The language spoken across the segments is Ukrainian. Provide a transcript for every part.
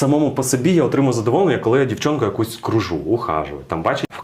Самому по собі я отримую задоволення, коли я дівчонку якусь кружу, ухажую. Там бачить,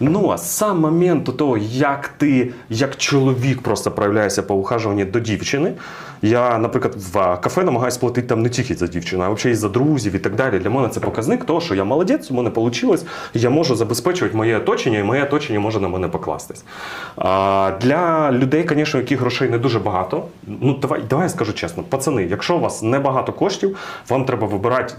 Ну а сам момент того, як ти, як чоловік, просто проявляєшся по ухажуванню до дівчини. Я, наприклад, в кафе намагаюся платити там не тільки за дівчину, а взагалі і за друзів і так далі. Для мене це показник того, що я молодець, у мене вийшло, я можу забезпечувати моє оточення, і моє оточення може на мене покластись. А, для людей, звісно, яких грошей не дуже багато. Ну давай, давай я скажу чесно, пацани, якщо у вас небагато коштів, вам треба вибирати